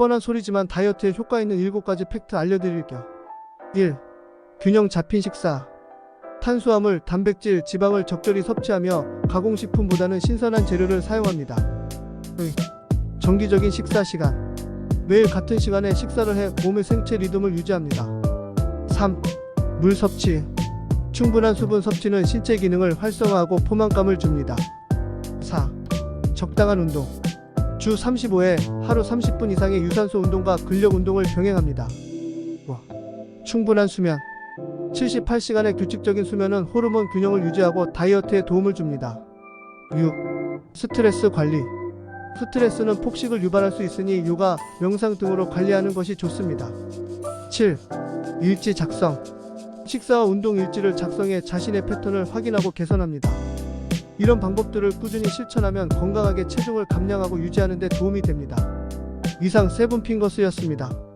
뻔한 소리지만 다이어트에 효과 있는 7가지 팩트 알려드릴게요. 1. 균형 잡힌 식사. 탄수화물, 단백질, 지방을 적절히 섭취하며 가공식품보다는 신선한 재료를 사용합니다. 2. 정기적인 식사 시간. 매일 같은 시간에 식사를 해 몸의 생체 리듬을 유지합니다. 3. 물 섭취. 충분한 수분 섭취는 신체 기능을 활성화하고 포만감을 줍니다. 4. 적당한 운동. 주 35회 하루 30분 이상의 유산소 운동과 근력 운동을 병행합니다. 5. 충분한 수면. 78시간의 규칙적인 수면은 호르몬 균형을 유지하고 다이어트에 도움을 줍니다. 6. 스트레스 관리. 스트레스는 폭식을 유발할 수 있으니 요가, 명상 등으로 관리하는 것이 좋습니다. 7. 일지 작성. 식사와 운동 일지를 작성해 자신의 패턴을 확인하고 개선합니다. 이런 방법들을 꾸준히 실천하면 건강하게 체중을 감량하고 유지하는 데 도움이 됩니다. 이상 세븐 핑거스였습니다.